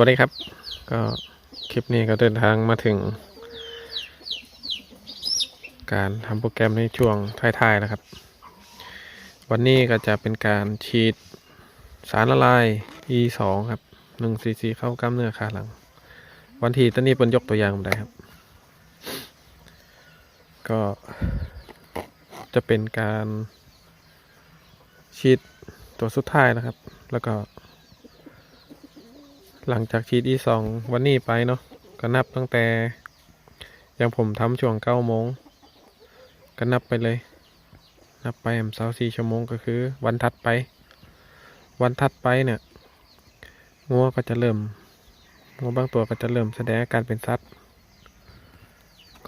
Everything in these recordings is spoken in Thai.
วัสดีครับ ก็คลิปนี้ก็เดินทางมาถึง การทำโปรแกรมในช่วงท้ายๆนะครับ วันนี้ก็จะเป็นการฉีดสารละลาย E2 ครับ1 cc เข้ากล้ามเนื้อขาหลัง วันที่ตอนนี้เป็นยกตัวอย่างมาได้ครับ ก็จะเป็นการฉีดตัวสุดท้ายนะครับ แล้วก็ หลังจากฉีด E2 วันนี้ไปเนาะก็นับตั้งแต่ ยังผมทำช่วงเก้าโมงก็นับไปเลย นับไปแอมเสาสี่ชั่วโมงก็คือ วันถัดไป วันถัดไปเนี่ยงัวก็จะเริ่มงัวบางตัวก็จะเริ่มแสดงอาการเป็นซัด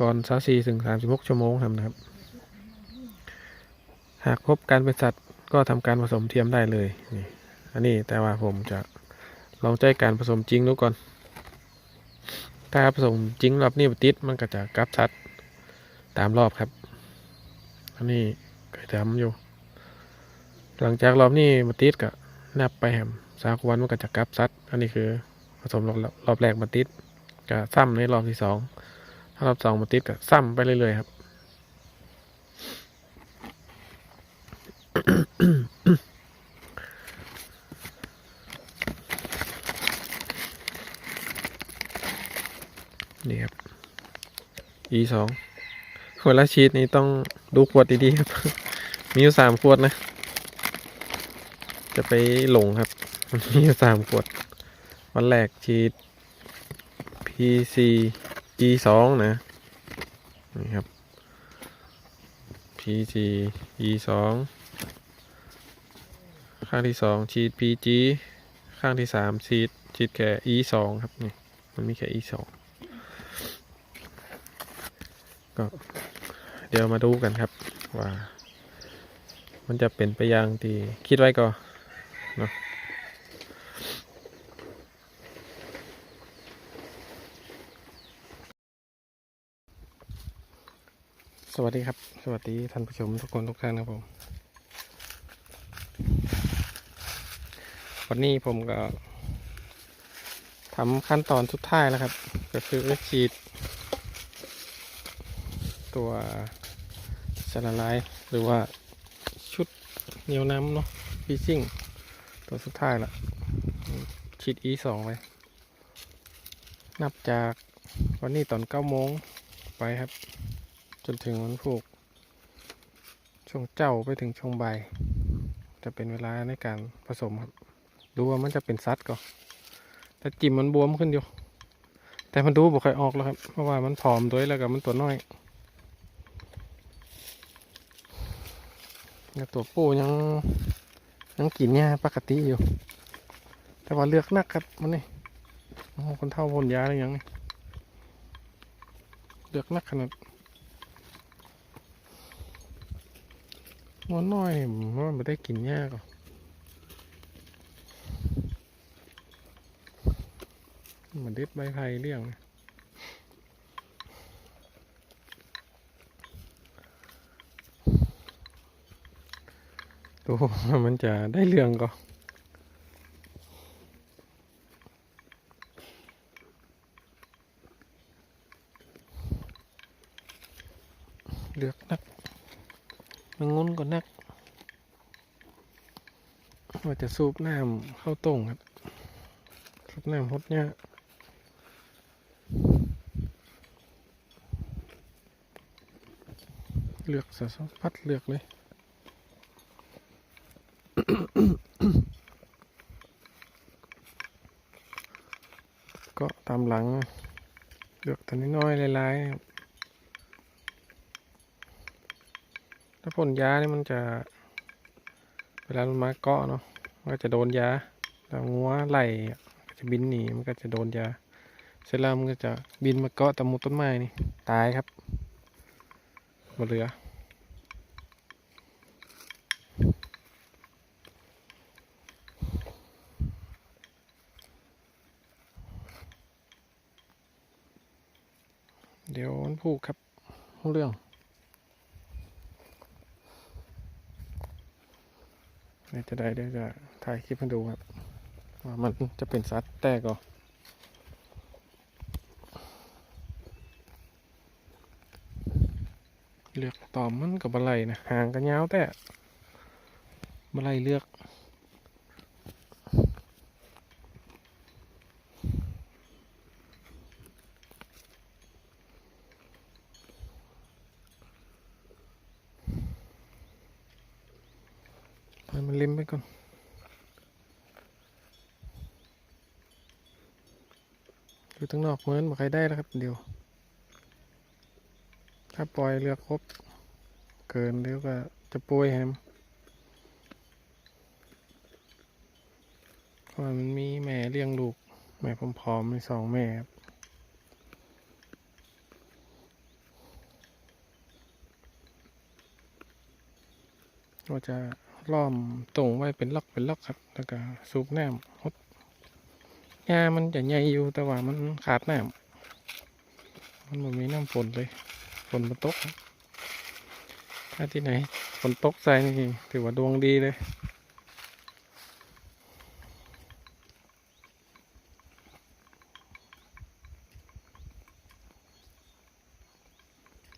ก่อนสาสี่ถึงสามสิบหกชั่วโมงครับนะครับ หากพบการเป็นสัตว์ก็ทำการผสมเทียมได้เลยนี่อันนี้แต่ว่าผมจะ ลองใจการผสมจริงดูก่อน ถ้าผสมจริงรอบนี้ติดมันก็จะกลับชัดตามรอบครับอันนี้เคยทำอยู่ หลังจากรอบนี้มาติดก็นับไปแหมสากวันมันก็จะกลับซัด อันนี้คือผสมรอบรอบแรกมาติดก็ซ้ำในรอบที่สองถ้ารอบสองมาติดก็ซ้ำไปเรื่อยๆครับ อีสองโคลาชีสนี้ต้องดูขวดดีๆครับ มีอยู่สามขวดนะ จะไปหลงครับ มีอยู่สามขวด วันแรกชีส PC E2 นะ นี่ครับ PG E2 ข้างที่สองชีส PG ข้างที่สามชีสชีสแค่ E2 ครับ นี่ มันมีแค่ E2 ก็เดี๋ยวมาดูกันครับว่า มันจะเป็นไปอย่างที่คิดไว้ก็เนาะสวัสดีครับ สวัสดีท่านผู้ชมทุกคนทุกท่านครับผม วันนี้ผมก็ทำขั้นตอนสุดท้ายแล้วครับ ก็คือฉีด ตัวสารละลายหรือว่าชุดเหนียวน้ำเนาะฟีซิ่ง ตัวสุดท้ายละชิด e สองไปนับจากวันนี้ตอนเก้าโมงไปครับ จนถึงวันผูก ช่วงเจ้าไปถึงช่วงบ่ายจะเป็นเวลาในการผสมครับ ดูว่ามันจะเป็นซัดก่อนแต่จิ้มมันบวมขึ้นอยู่ แต่มันดูบ่ค่อยออกแล้วครับ เพราะว่ามันผอมด้วยแล้วก็มันตัวน้อย เนี่ย ตัวปูยังยังกินเนี่ยปกติอยู่ แต่ว่าเลือกนักครับมันนี่โอ้คนเท่าพ่นยาอะไรยังนี่เลือกนักขนาดมันน้อยมันไม่ได้กินยากอะมันเด็ดใบไผ่เลี้ยง ดูว่ามันจะได้เรื่องก็เลือกนักมันงุ้นก็นัก ว่าจะสูบน้ำเข้าต้งครับสูบน้ำฮดเนี่ยเลือกสะสมพัดเลือกเลย ก็ ตามหลังเลือกตัวน้อยๆลายๆครับถ้าพ่นยานี่มันจะ เวลามันมาเกาะเนาะมันก็จะโดนยาแล้วงัวไหลก็จะบินหนีมันก็จะโดนยาเสร็จแล้วมันก็จะบินมาเกาะตามมุต้นไม้นี่ตายครับหมดเหลือ คู่ครับเรื่องนี่จะได้เดี๋ยวจะถ่ายคลิปให้ดูครับว่ามันจะเป็นซัดแตกก่อเลือกต่อมันกับอะไรนะห่างกันยาวแต่บะไรเลือก ปล่อยมันเล็มไปก่อนอยู่ตั้งนอกเหมือนมาใครได้แล้วครับเดี๋ยว ถ้าปล่อยเรือครบ เกินเดี๋ยวก็จะป่วยแฮมเพราะมันมีแม่เลี้ยงลูก แม่พร้อมๆมีสองแม่ครับก็จะ ล้อมตรงไว้เป็นล็อกเป็นล็อกครับ แล้วก็สูบน้ำฮดหญ้ามันจะใหญ่อยู่แต่ว่ามันขาดน้ำมันไม่มีน้ำฝนเลยฝนมันตก ถ้าที่ไหนฝนตกใส่นี่ถือว่าดวงดีเลย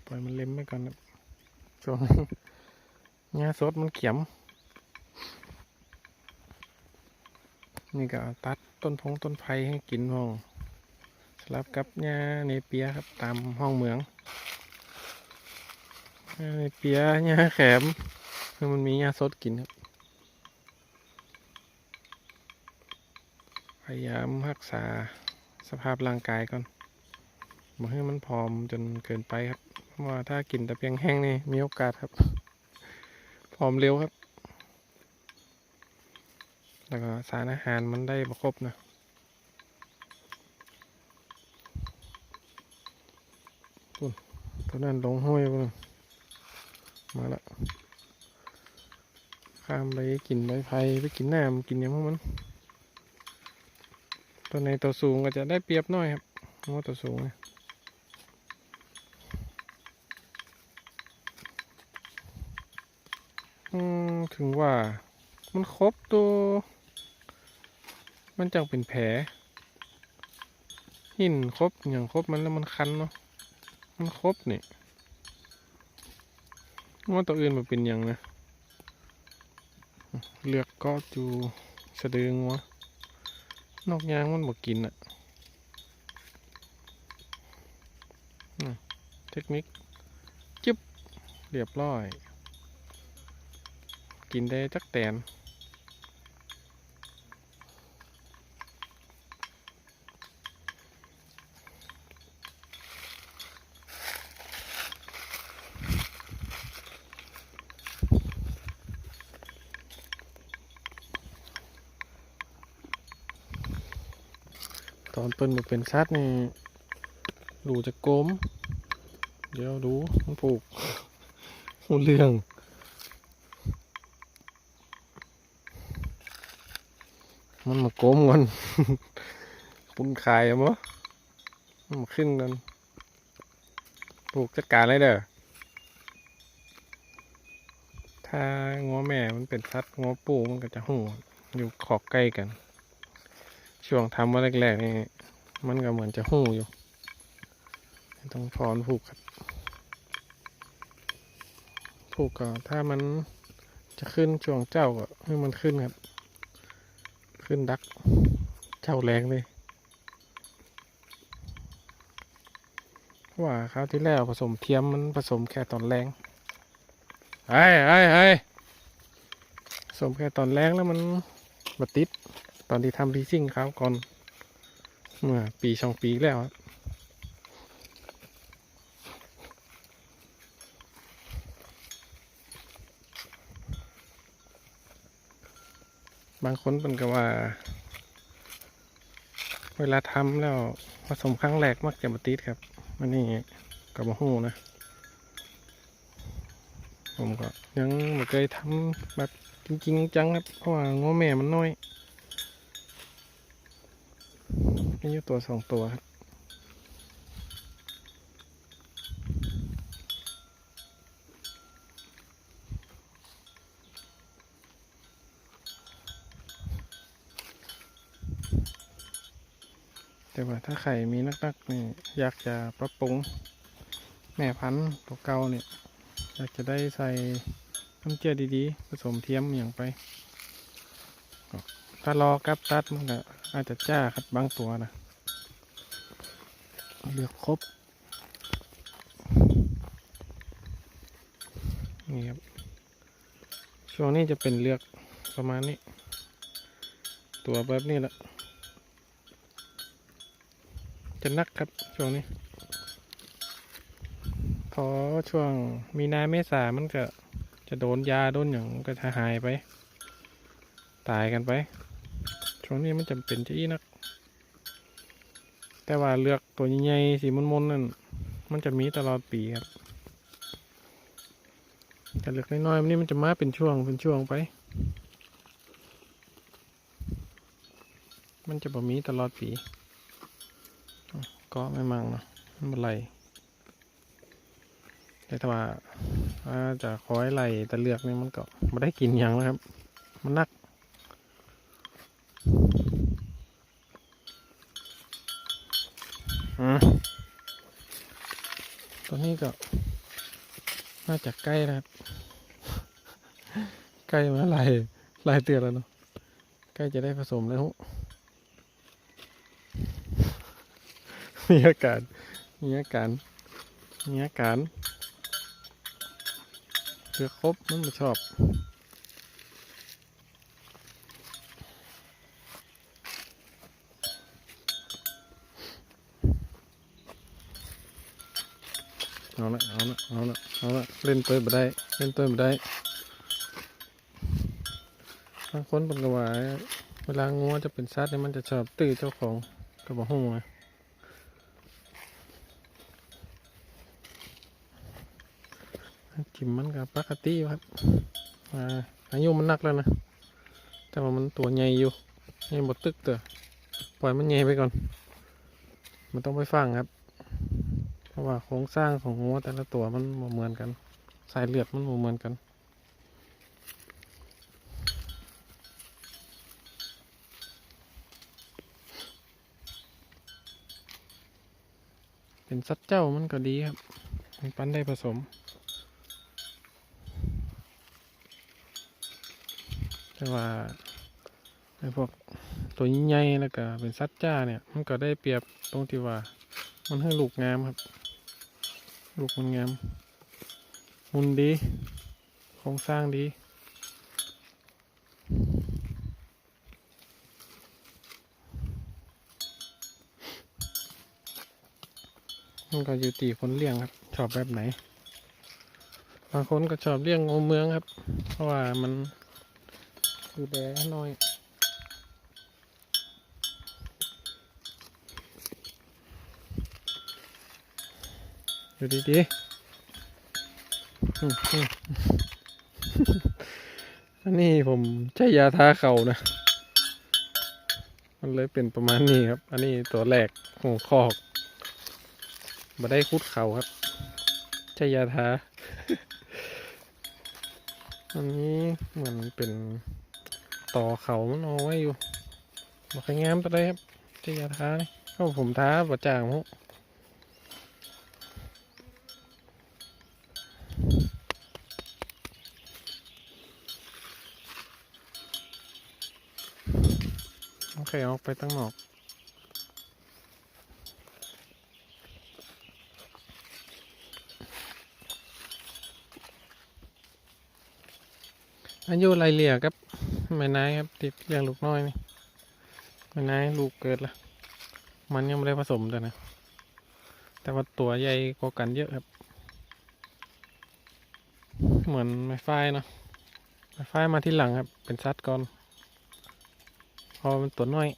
ปล่อยมันเล็มไปก่อนนะช่วงนี้หญ้าสดมันเขียม นี่ก็ตัดต้นพงต้นไผ่ให้กินห้องสลับกับหญ้าเนเปียครับตามห้องเหมืองหญ้าเนเปียหญ้าแขมคือมันมีหญ้าสดกินครับพยายามรักษาสภาพร่างกายก่อนบ่ให้มันผอมจนเกินไปครับเพราะว่าถ้ากินแต่เพียงแห้งนี่มีโอกาสครับผอมเร็วครับ แล้วก็สารอาหารมันได้ประครบนะปุ่นตัวนั้นลงห้วยปุ่นมาละข้ามไปกินใบไผ่ไปกินน้ำกินหยังของมัน ตัวในตัวสูงก็จะได้เปรียบหน่อยครับเพราะตัวสูงเนี่ยอืมถึงว่ามันครบตัว มันจังเป็นแผลหินครบอย่างครบมันแล้วมันคันเนาะมันครบนี่ว่าตัวอื่นมันเป็นอย่างนะเลือกก็จูสะดืองวะนอกยางมันบอกกินอะเทคนิคจึ๊บเรียบร้อย กินได้จักแตน ตอนเปิ้นมาเป็นชัดนี่ดูจะโกมเดี๋ยวดูมันผูกหูเรื่องมันมาโกมก่อนปุ่นขายอะมั้งมันขึ้นกันปลูกจัดการเลยเด้อ ถ้างัวแม่มันเป็นสัตว์งัวปู่มันก็จะหูอยู่ขอบใกล้กัน ช่วงทำว่าแรกๆนี่มันก็เหมือนจะหู้อยู่ ต้องถอนผูกครับผูกก็ถ้ามันจะขึ้นช่วงเจ้าก็ให้มันขึ้นครับ ขึ้นดัก เจ้าแรงเลยว่าคราวที่แล้วผสมเทียมมันผสมแค่ตอนแรงไอ้ไอ้ไอ้ผสมแค่ตอนแรงแล้วมันมาติด ตอนที่ทำรีซิ่งครับก่อน เมื่อปีสองปีแล้วครับบางคนเป็นก็ว่า เวลาทำแล้วผสมครั้งแรกมักจะมาติดครับมันนี่กับมะฮูนะ ผมก็ยังไม่เคยทำแบบจริง ๆ จังครับเพราะว่าง้อแม่มันน้อย มีอยู่ตัวสองตัวครับแต่ว่าถ้าไข่มีนักๆนี่อยากจะปรับปรุง แม่พันธุ์ตัวเก่าเนี่ยอยากจะได้ใส่น้ำเจือดีๆ ผสมเทียมอย่างไปถ้ารอกับตัดมันก็อาจจะจ้าครับบางตัวนะ เลือกครบ นี่ครับ ช่วงนี้จะเป็นเลือกประมาณนี้ ตัวแบบนี้แหละจะนักครับช่วงนี้ พอช่วงมีนาเมษามันก็จะโดนยาโดนอย่างก็จะหายไป ตายกันไป ช่วงนี้มันจำเป็นจะอีนัก แต่ว่าเลือกตัวใหญ่ๆสีมนๆนั่นมันจะมีตลอดปีครับแต่เลือกน้อยๆนี่มันจะมาเป็นช่วงเป็นช่วงไป มันจะบ่มีตลอดปีก็ไม่มั่งเนาะมันบ่ไหลแต่ถ้าว่าถ้าจะคอยไหลแต่เลือกนี่มันก็ไม่ได้กินยังแล้วครับ มันนัก อืม ตัวนี้ก็ น่าจะใกล้นะครับ ใกล้มาลายลายเตือนแล้วเนาะ ใกล้จะได้ผสมแล้ว มีอาการ มีอาการ มีอาการเพื่อครบมันไม่ชอบ เอาละเอาละเอาละเอาละเล่นตัวบ่ได้เล่นตัวบ่ได้บางคนเป็นกว่าเวลางัวจะเป็นสัตว์เนี่ยมันจะชอบตื้อเจ้าของกระบอกหูไงจิมมันกับปกติครับอ่าอายุมันนักแล้วนะ แต่ว่ามันตัวใหญ่อยู่ยังบดตึกเตอปล่อยมันใหญ่ไปก่อน มันต้องไปฟังครับ ราะว่าโครงสร้างของงัวแต่ละตัวมันเหมือนกัน สายเลือดมันเหมือนกันเป็นสัตว์เจ้ามันก็ดีครับ มันปันได้ผสม แต่ว่าไอ้พวกตัวใหญ่แล้วก็เป็นสัตว์จ้าเนี่ย มันก็ได้เปรียบตรงที่ว่า มันให้ลูกงามครับ ลูกมันงามมุนดีโครงสร้างดีมันก็อยู่ตีคนเลี้ยงครับ ชอบแบบไหน บางคนก็ชอบเลี้ยงงูเมืองครับ เพราะว่ามันคือแดน้อย อยู่ดีๆอันนี้ผมใช้ยาทาเข่านะ มันเลยเป็นประมาณนี้ครับ อันนี้ตัวแรกของคอกมาได้คุดเข่าครับ ใช้ยาทา อันนี้เหมือนเป็นต่อเขามันเอาไว้อยู่มาขยงามตัวได้ครับใช้ยาทานี่ก็ผมทาประจ่างมุโอ เคออกไปตั้งนอก อายุไรเหลี่ยครับแม่นายครับติดเลี้ยงลูกน้อยนี่แม่นายลูกเกิดละมันยังไม่ได้ผสมแต่นะ แต่ว่าตัวใหญ่กว่ากันเยอะครับ เหมือนไม้ไฟเนาะไม้ไฟมาที่หลังครับ เป็นซัดก่อน พอมันตัวน้อย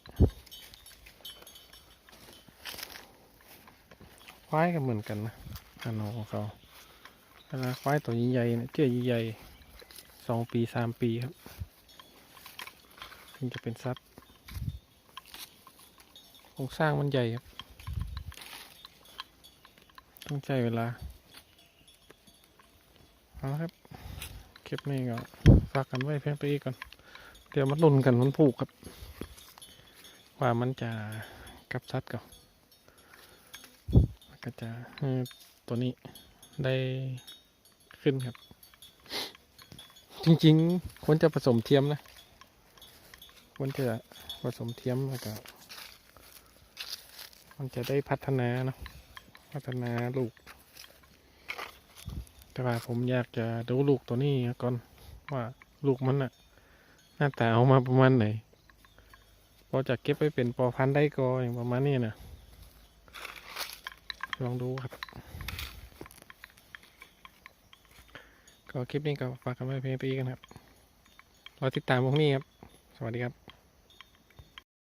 ควายก็เหมือนกันนะอันของเขาเวลาควายตัวใหญ่ๆเนี่ยเจ้าใหญ่ๆสองปีสามปีครับถึงจะเป็นซัดโครงสร้างมันใหญ่ครับ ต้องใช้เวลาเอาครับคลิปนี้ก็ฝากกันไว้เพียงตัวนี้ก่อน เดี๋ยวมาลุ้นกันมันผูกครับ ว่ามันจะกับซัดก่อนก็จะตัวนี้ได้ขึ้นครับ จริงๆควรจะผสมเทียมนะควรจะผสมเทียมแล้วก็มันจะได้พัฒนาเนาะพัฒนาลูก แต่ว่าผมอยากจะดูลูกตัวนี้ก่อนว่าลูกมันอะหน้าตาออกมาประมาณไหน พอจะเก็บไปเป็นปอพันธุ์ได้ก็อย่างประมาณนี้นะลองดูครับ ก็คลิปนี้ก็ฝากกันไว้เพียงเท่านี้กันครับรอติดตามพวกนี้ครับ สวัสดีครับ